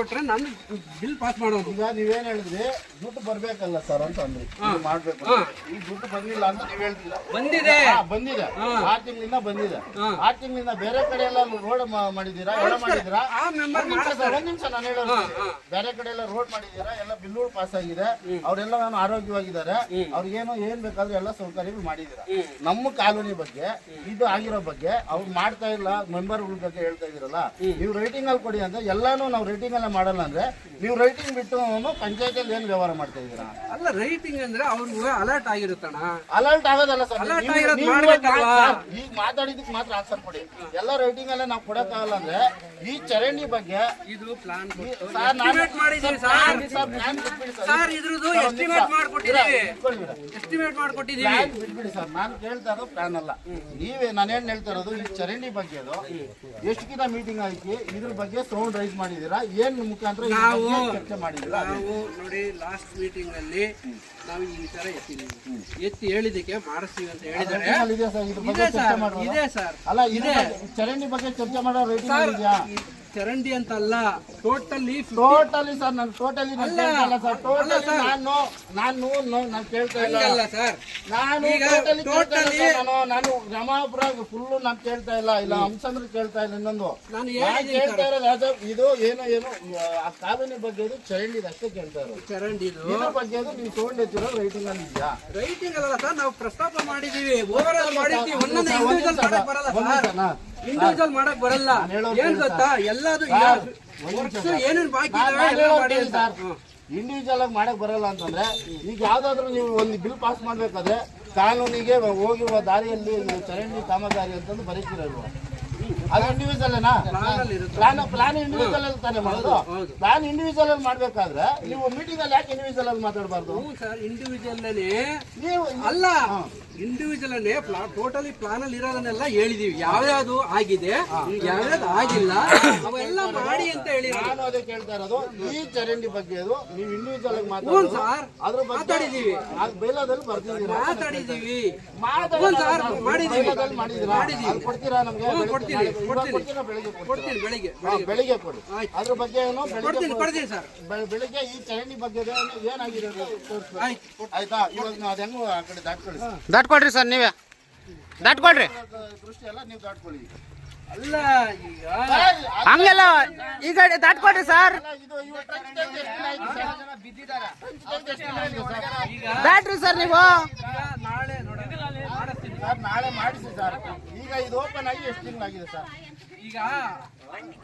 ಕೊಟ್ರೆ ನಾನು bill pass ಮಾಡೋದು. ಈಗ ನೀವೇನ್ ಹೇಳಿದ್ರಿ ದುಡ್ಡು ಬರ್ಬೇಕಲ್ಲ ಸರ್ ಅಂತ ಅಂದ್ರಿ. ಇದು ಮಾಡ್ಬೇಕು. ಈ ದುಡ್ಡು ಬಂದಿಲ್ಲ ಅಂತ ನೀವ್ ಹೇಳ್ತಿಲ್ಲ ಬಂದಿದೆ. ಹಾ, ಬಂದಿದೆ. ಆರ್ ತಿಂಗಳಿಂದ ಬಂದಿದೆ. ಆರ್ ತಿಂಗಳಿಂದ ಬೇರೆ ಕಡೆ ಎಲ್ಲ ರೋಡ್ ಮಾಡಿದೀರಾ ಎಲ್ಲ ಮಾಡಿದೀರಾ ಆ ಮೆಂಬರ್ ಒಂದ್ ನಿಮಿಷ ಸರ್, ಒಂದ್ ನಿಮಿಷ ನಾನು ಹೇಳೋದು ಬೇರೆ ಕಡೆ ಎಲ್ಲ ರೋಡ್ ಮಾಡಿದೀರಾ ಎಲ್ಲ ಬಿಲ್ಲುಗಳು ಪಾಸ್ ಆಗಿದೆ. ಅವರೆಲ್ಲ ನಾನು ಆರೋಗ್ಯವಾಗಿದ್ದಾರೆ. ಅವ್ರಿಗೇನು ಏನ್ ಬೇಕಾದ್ರೂ ಎಲ್ಲ ಸೌಕರ್ಯಗಳು ಮಾಡಿದೀರಾ ನಮ್ಮ ಕಾಲೋನಿ ಬಗ್ಗೆ ಇದು ಆಗಿರೋ ಬಗ್ಗೆ ಅವ್ರು ಮಾಡ್ತಾ ಇಲ್ಲ ಮೆಂಬರ್ಗಳ ಬಗ್ಗೆ ಹೇಳ್ತಾ ಇದೀರಲ್ಲ ನೀವು ರೈಟಿಂಗ್ ಅಲ್ಲಿ ಕೊಡಿ ಅಂತ ಎಲ್ಲಾನು ನಾವು ರೈಟಿಂಗ್ ಅಲ್ಲೇ ಮಾಡಲ್ಲ ಅಂದ್ರೆ ನೀವು ರೈಟಿಂಗ್ ಬಿಟ್ಟು ಪಂಚಾಯತಿಯಲ್ಲಿ ಏನ್ ವ್ಯವಹಾರ ಮಾಡ್ತಾ ಇದ್ದೀರಾ? ಅಲ್ಲ ರೈಟಿಂಗ್ ಅಂದ್ರೆ ಅವ್ರಿಗೆ ಅಲರ್ಟ್ ಆಗಿರುತ್ತಣ ಅಲರ್ಟ್ ಆಗೋದಲ್ಲ ಸರ್ ಆಗಿರೋದ್ ಮಾಡ್ಬೇಕಲ್ವಾ? ಈಗ ಮಾತಾಡಿದಕ್ಕೆ ಮಾತ್ರ ಆನ್ಸರ್ ಕೊಡಿ. ಎಲ್ಲ ರೈಟಿಂಗ್ ಅಲ್ಲೇ ನಾವು ಕೊಡಕ್ಕಾಗಲ್ಲ ಅಂದ್ರೆ ಈ ಚರಂಡಿ ಬಗ್ಗೆ ಇದು ಪ್ಲಾನ್ ಸರ್, ನಾನು- ಸರ್, ಬಿಟ್ಬಿಡಿ ಸರ್. ಸರ್ ಇದ್ರದ್ದು ಎಸ್ಟಿಮೇಟ್. ಎಸ್ಟಿಮೇಟ್ ಪ್ಲಾನ್ ಬಿಟ್ಬಿಡಿ ಸರ್ ನಾನು ಕೇಳ್ತಾ ಇರೋದು ಪ್ಲಾನ್ ಅಲ್ಲ. ನೀವೇ ನಾನೇನ್ ಹೇಳ್ತಾ ಇರೋದು ಈ ಚರಂಡಿ ಬಗ್ಗೆ ಅದು ಎಷ್ಟು ದಿನ ಮೀಟಿಂಗ್ ಆಯ್ತು? ಇದ್ರ ಬಗ್ಗೆ ಸೌಂಡ್ ರೈಸ್ ಮಾಡಿದೀರಾ ಏನ್ ಮುಖಾಂತರ ನಾವು ಚರ್ಚೆ ಮಾಡಿದೀರಾ ನಾವು ನೋಡಿ ಲಾಸ್ಟ್ ಮೀಟಿಂಗ್ ಅಲ್ಲಿ ನಾವು ಈ ತರ ಎತ್ತಿದ್ದೀವಿ ಎತ್ತಿ ಹೇಳಿದಕ್ಕೆ ಮಾಡಿಸ್ತೀವಿ ಅಂತ ಹೇಳಿದ್ದಾರೆ. ಇದೆ ಸರ್ ಇದೆ ಚರ್ಚೆ ಸರ್. ಅಲ್ಲ ಇದೆ. ಚರಂಡಿ ಬಗ್ಗೆ ಚರ್ಚೆ ಮಾಡೋ ರೈಟಿಂಗ್ ಇದೆಯಾ ಚರಂಡಿ ಅಂತ ಅಲ್ಲ ಟೋಟಲಿ ಟೋಟಲಿ ಸರ್ ನಾನು ಟೋಟಲಿ ಅಲ್ಲ. Sir totally. ನಾನು ನಾನು ನಾನು ಕೇಳ್ತಾ ಇಲ್ಲ. ಸರ್ ನಾನು ಟೋಟಲಿ ನಾನು ನಾನು ರಮಾಪುರ ಫುಲ್ ನಾನು ಕೇಳ್ತಾ ಇಲ್ಲ. ಇಲ್ಲ ಹಂಸಂದ್ರೆ ಕೇಳ್ತಾ ಇಲ್ಲ ಇನ್ನೊಂದು. ನಾನು ಕೇಳ್ತಾ ಇರೋದು ಇದು ಏನೋ ಏನು ಆ ಕಾಲೋನಿ ಬಗ್ಗೆ ಇದು ಚರಂಡಿ ಅಷ್ಟೇ ಕೇಳ್ತಾ ಇರೋದು. ಚರಂಡಿ ಇದ್ರ ಬಗ್ಗೆ ಅದು ನೀವು ತಗೊಂಡಿರ್ತಿರೋ ರೈಟಿಂಗ್ ಅಲ್ಲಿ ಇದೆಯಾ? ರೈಟಿಂಗ್ ಅಲ್ಲ ಸರ್ ನಾವು ಪ್ರಸ್ತಾಪ ಮಾಡಿದೀವಿ ಓವರ್ ಆಲ್ ಮಾಡಿರ್ತೀವಿ ಒಂದೊಂದು ಬರಲ್ಲ ಸರ್ ಇಂಡಿವಿಜುವಲ್ ಮಾಡಕ್ ಬರಲ್ಲ. ಏನ್ ಗೊತ್ತಾ? ಎಲ್ಲದು. ಏನೇನ್ ಬಾಕಿ ಇಂಡಿವಿಜುವಲ್ ಆಗಿ ಮಾಡಕ್ ಬರಲ್ಲ ಅಂತಂದ್ರೆ ಈಗ ಯಾವ್ದಾದ್ರು ನೀವು ಒಂದು ಬಿಲ್ ಪಾಸ್ ಮಾಡ್ಬೇಕಾದ್ರೆ ಕಾನೂನಿಗೆ ಹೋಗಿರುವ ದಾರಿಯಲ್ಲಿ ಚರಂಡಿ ಕಾಮಗಾರಿ ಅಂತಂದು ಬರೀತಿರಲ್ವ? ಅದು ಇಂಡಿವಿಜುವಲ್. ಪ್ಲಾನ್ ಪ್ಲಾನ್ ಇಂಡಿವಿಜುವಲ್ ಅಲ್ಲಿ ತಾನೇ ಮಾಡೋದು. ಪ್ಲಾನ್ ಇಂಡಿವಿಜುವಲ್ ಅಲ್ಲಿ ಮಾಡ್ಬೇಕಾದ್ರೆ ನೀವು ಮೀಟಿಂಗ್ ಅಲ್ಲಿ ಯಾಕೆ ಇಂಡಿವಿಜುವಲ್ ಅಲ್ಲಿ ಮಾತಾಡಬಾರ್ದು? ಸರ್ ಇಂಡಿವಿಜುವಲ್ ನೀವು ಅಲ್ಲ ಇಂಡಿವಿಜುವಲ್ ಅನ್ನೇ ಟೋಟಲಿ ಪ್ಲಾನ್ ಅಲ್ಲಿ ಇರೋದನ್ನೆಲ್ಲ ಹೇಳಿದೀವಿ. ಯಾವ್ಯಾವ್ದು ಆಗಿದೆ ಯಾವ್ಯಾವ್ದು ಆಗಿಲ್ಲ ಅವೆಲ್ಲ ಮಾಡಿ ಅಂತ ಹೇಳಿ ನಾನು ಅದೇ ಕೇಳ್ತಾ ಇರೋದು ಈ ಚರಂಡಿ ಬಗ್ಗೆ ಅದು ನೀವು ಇಂಡಿವಿಜುವಲ್ ಆಗಿ ಮಾತಾಡೋದು. ಸರ್ ಅದ್ರ ಬಗ್ಗೆ ಮಾತಾಡಿದೀವಿ. ಅದು ಬೈಲಾದಲ್ಲಿ ಬರ್ತೀವಿ ಮಾತಾಡಿದೀವಿ. ಮಾಡಿದೀವಿ. ಮಾಡಿದೀವಿ. ಕೊಡ್ತೀರಾ ನಮ್ಗೆ? ಬೆಳಿಗ್ಗೆ- ಕೊಡ್ತೀನಿ, ಬೆಳಿಗ್ಗೆ ಬೆಳಿಗ್ಗೆ ಕೊಡಿ. ಅದ್ರ ಬಗ್ಗೆ ಏನೋ ಕೊಡ್ತೀನಿ ಕೊಡಿ. ಕೊಡ್ತೀನಿ ಸರ್. ಬೆ- ಬೆಳಿಗ್ಗೆ ಈ ಚರಂಡಿ ಬಗ್ಗೆ ಏನಾಗಿದೆ ಅಂತ ತೋರಿಸ್ಬೇಕು. ಆಯ್ತು ಆಯ್ತಾ? ಇವಾಗ ನಾವು ಅದು ಹೆಂಗು ಆ ಕಡೆ ದಾಟ್ಕೊಳ್ಳಿ. ದಾಟ್ಕೊಡ್ರಿ ಸರ್ ನೀವೇ. ದಾಟ್ಕೊಡ್ರಿ ದೃಷ್ಟಿ ಎಲ್ಲ ನೀವು ದಾಟ್ಕೊಳ್ಳಿ. ಅಲ್ಲ ಹಂಗೆಲ್ಲ ಈಗ ದಾಟ್ಕೊಡ್ರಿ ಸರ್. ದಾಟ್ರಿ ಸರ್ ನೀವು. ನಾಳೆ ಸರ್ ನಾಳೆ ಮಾಡಿಸಿ ಸರ್. ಈಗ ಇದು ಓಪನ್ ಆಗಿ ಎಷ್ಟು ತಿಂಗಳಾಗಿದೆ ಸರ್? ಈಗ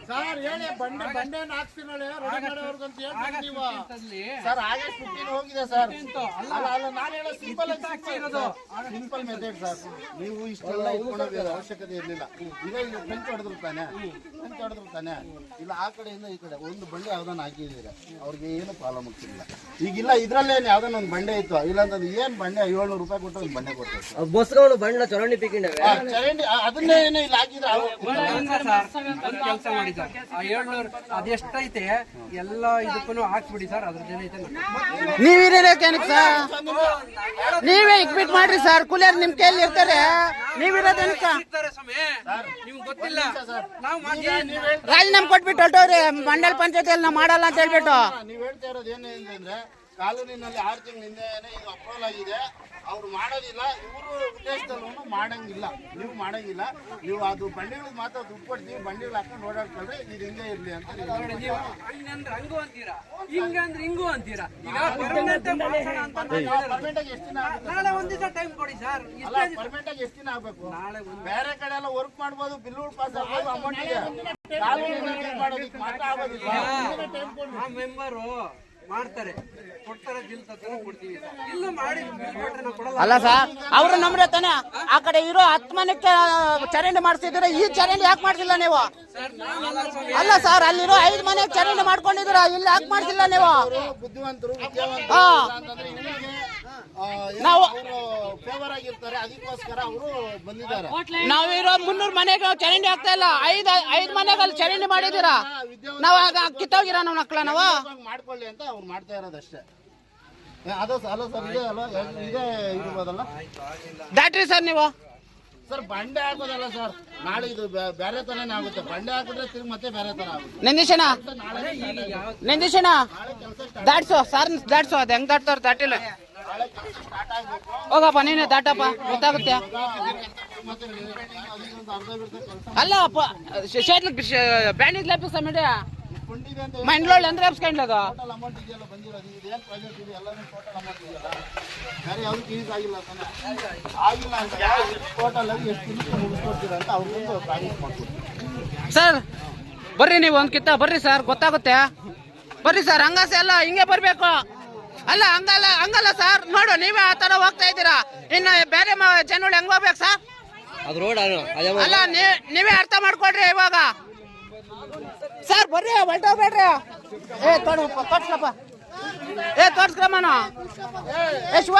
ಸರ್ ಹೇಳಿ ಬಂಡೆ ಬಂಡೆ ಹಾಕ್ತೀನಿ ರೆಡಿ ಮಾಡೋರ್ಗು ಅಂತ ನೀವು. ಸರ್ ಆಗಸ್ಟ್ ಫಿಫ್ಟೀನ್ ಹೋಗಿದೆ ಸರ್ ಅಲ್ಲ. ಅಲ್ಲ ನಾನು ಹೇಳೋ ಸಿಂಪಲ್ ಹಾಕ್ಸಿರೋದು. ಸಿಂಪಲ್ ಮೆಥಡ್ ಸರ್ ನೀವು ಇಷ್ಟೆಲ್ಲ ಇಟ್ಕೊಳ್ಳೋದು ಅವಶ್ಯಕತೆ ಇರಲಿಲ್ಲ. ಈಗ ಇಲ್ಲಿ ಬೆಂಚ್ ಹೊಡೆದ್ರು ತಾನೆ? ಬೆಂಚ್ ಹೊಡೆದ್ರು ತಾನೆ? ಇಲ್ಲ ಆ ಕಡೆಯಿಂದ ಈ ಕಡೆ. ಒಂದು ಬಂಡೆ ಯಾವ್ದಾನ ಹಾಕಿದ್ದೀರ? ಅವ್ರಿಗೆ ಏನು ಪ್ರಾಬ್ಲಮ್ ಆಗ್ತಿಲ್ಲ. ಈಗಿಲ್ಲ ಇದ್ರಲ್ಲೇನು ಯಾವ್ದಾನ ಒಂದು ಬಂಡೆ ಇತ್ತು? ಇಲ್ಲ ಏನು ಏನ್ ಬಂಡೆ? ಏಳ್ನೂರು ರೂಪಾಯಿ ಕೊಟ್ಟು ಒಂದು ಬಂಡೆ ಕೊಡ್ತಾರೆ ಬಸ್ಗಳು ಬಣ್ಣ ಚರಂಡಿ ಪಿಕ್ಕಿಂಡವೆ ಚರಂಡಿ ಅದನ್ನೇ ಇಲ್ಲ ಇಲ್ಲಿ ಹಾಕಿದ್ರೆ ಕೆಲಸ ಮಾಡಿ ಸರ್ ಆ ಏಳ್ನೂರು ಅದೆಷ್ಟೈತೆ ಎಲ್ಲ ಇದಕ್ಕೂ ಹಾಕ್ಬಿಡಿ ಸರ್ ಅದ್ರ ಏನೈತೆ ಐತೆ ನೀವಿರೋದೇನಕ್ಕೆ ಸರ್? ನೀವೇ ಇಕ್ಬಿಟ್ ಮಾಡ್ರಿ ಸರ್ ಕೂಲಿಯರ್ ನಿಮ್ ಕೈಯಲ್ಲಿ ಇರ್ತಾರೆ. ನೀವಿರೋದೇನಕ್ಕ ಸ್ವಾಮಿ? ನಿಮ್ಗೆ ಗೊತ್ತಿಲ್ಲ. ನಾವು ರಾಜೀನಾಮೆ ಕೊಟ್ಬಿಟ್ಟು ಹೊರಟವ್ರಿ ಮಂಡಲ ಪಂಚಾಯತಿಯಲ್ಲಿ ನಾವು ಮಾಡಲ್ಲ ಅಂತ ಹೇಳ್ಬಿಟ್ಟು. ನೀವ್ ಹೇಳ್ತಾ ಇರೋದು ಏನು ಅಂದ್ರೆ ಕಾಲೋನಿನಲ್ಲಿ ಆರು ತಿಂಗಳ ಹಿಂದೆನೆ ಇದು ಅಪ್ರೂವಲ್ ಆಗಿದೆ. ಅವ್ರು ಮಾಡೋದಿಲ್ಲ ಇವರು ಉದ್ದೇಶದಲ್ಲೂ ಮಾಡಂಗಿಲ್ಲ. ನೀವು ಮಾಡಂಗಿಲ್ಲ. ನೀವು ಅದು ಬಂಡಿಗಳಿಗೆ ಮಾತ್ರ ದುಡ್ಡು ಕೊಡ್ತೀವಿ ಬಂಡಿಗಳು ಹಾಕೊಂಡು ಓಡಾಡ್ಕೊಂಡ್ರೆ ಇದು ಹಿಂಗೆ ಇರ್ಲಿ ಅಂತ ನೀವು ನೋಡಿ ಹಂಗಂದ್ರೆ ಹಂಗೂ ಅಂತೀರಾ? ಹಿಂಗಂದ್ರೆ ಹಿಂಗೂ ಅಂತೀರಾ? ಈಗ ಪರ್ಮನೆಂಟ್ ಆಗಿ ಎಷ್ಟು ದಿನ ನಾಳೆ ಒಂದು ದಿವಸ ಟೈಮ್ ಕೊಡಿ ಸರ್. ಅಲ್ಲ ಪರ್ಮನೆಂಟ್ ಆಗಿ ಎಷ್ಟು ದಿನ ಆಗ್ಬೇಕು? ನಾಳೆ ಬೇರೆ ಕಡೆ ಎಲ್ಲ ವರ್ಕ್ ಮಾಡ್ಬೋದು ಬಿಲ್ ಪಾಸ್ ಆಗ್ಬೋದು ಅಮೌಂಟ್ ಇದೆ. ಕಾಲೋನಿನಲ್ಲಿ ಮಾಡೋದಕ್ಕೆ ಮಾತ್ರ ಆಗೋದಿಲ್ಲ. ಆ ಮೆಂಬರು ಮಾಡ್ತಾರೆ. ಕೊಡ್ತಾರೆ ಬಿಲ್ ತಗೊಂಡು ಕೊಡ್ತೀವಿ. ಇಲ್ಲ ಮಾಡಿ ಬಿಲ್ ಕೊಟ್ರೆ ನಾವು ಕೊಡಲ್ಲ. ಅಲ್ಲ ಸರ್ ಅವರು ನಮ್ರೆ ತಾನೆ ಆ ಕಡೆ ಇರೋ ಹತ್ತು ಮನೆಗೆ ಚರಂಡಿ ಮಾಡಿಸಿದ್ರೆ ಈ ಚರಂಡಿ ಯಾಕೆ ಮಾಡ್ಸಿಲ್ಲ ನೀವು. ಅಲ್ಲ ಸರ್ ಅಲ್ಲಿರೋ ಐದು ಮನೆಗೆ ಚರಂಡಿ ಮಾಡ್ಕೊಂಡಿದ್ರ ಇಲ್ಲಿ ಯಾಕೆ ಮಾಡ್ಸಿಲ್ಲ ನೀವು. ಅವರು ಬುದ್ಧಿವಂತರು ಹಾ. ನಾವು- ಫೇವರ್ ಆಗಿರ್ತಾರೆ ಅದಕ್ಕೋಸ್ಕರ ಅವರು ಬಂದಿದ್ದಾರೆ. ನಾವಿರೋ ಮುನ್ನೂರು ಮನೆಗಳು ಚರಂಡಿ ಆಗ್ತಾ ಇಲ್ಲ. ಐದು ಐದು ಮನೆಗಳಲ್ಲಿ ಚರಂಡಿ ಮಾಡಿದೀರಾ ನಾವ್ ಆಗ ಕಿತ್ತೋಗಿರ ನಮ್ಮ ಮಕ್ಕಳ ನಾವು? ಮಾಡ್ಕೊಳ್ಳಿ ಅಂತ ಅವ್ರು ಮಾಡ್ತಾ ಇರೋದಷ್ಟೇ ಅದು ಅಲ್ಲ ಸರ್ ಇದೆ ಅಲ್ಲ ಇದೇ ಇರ್ಬೋದಲ್ಲ? ದಾಟ್ರಿ ಸರ್ ನೀವು? ಸರ್ ಬಂಡೆ ಹಾಕೋದಲ್ಲ ಸರ್. ನಾಳೆ ಇದು ಬೇರೆ ತರನೇ ಆಗುತ್ತೆ. ಬಂಡೆ ಹಾಕಿದ್ರೆ ತಿರ್ಗಿ ಮತ್ತೆ ಬೇರೆ ತರ ಆಗುತ್ತೆ. ನಂದೀಶಣ್ಣ ನಾಳೆ ನಂದೀಶಣ್ಣ ದಾಟ್ಸು ಸಾರ್ ದಾಟ್ಸು ಅದು ಹೆಂಗ್ ದಾಟ್ತಾರ ದಾಟಿಲ್ಲ ಹೋಗಪ್ಪ, ನೀನೆ ದಾಟಪ್ಪ, ಗೊತ್ತಾಗುತ್ತೆ. ಅಲ್ಲ ಅಪ್ಪ ಶೇಟ್ಲಕ್ ಬ್ಯಾಂಡೇಜ್ ಲ್ಯಾಪ್ ಅಂದ್ರೆ ಅದು. ಸರ್, ಬರ್ರಿ ನೀವು ಒಂದ್ಕಿತ್ತ ಬರ್ರಿ ಸರ್, ಗೊತ್ತಾಗುತ್ತೆ. ಬರ್ರಿ ಸರ್, ಹಂಗಾಸೆ ಅಲ್ಲ ಹಿಂಗೆ ಬರ್ಬೇಕು. ಅಲ್ಲ ಹಂಗಲ್ಲ ಹಂಗಲ್ಲ ಸರ್. ನೋಡು ನೀವೇ ಆ ತರ ಹೋಗ್ತಾ ಇದ್ದೀರಾ? ಇನ್ನು ಬೇರೆ ಜನಗಳು ಹೆಂಗ್ ಹೋಗ್ಬೇಕು ಸರ್? ಅದು ರೋಡ್ ಅಲ್ಲ ನೀವೇ ಅರ್ಥ ಮಾಡ್ಕೊಡ್ರಿ ಇವಾಗ. ಸರ್ ಬರ್ರಿ ಹೊಲ್ಟೋಗ್ಬೇಡ್ರಿ ಏ ತೋಡ್ಸಪ್ಪ ಏ ತೋರ್ಸ್ಕಮ್ಮನ ಏ ಶಿವ.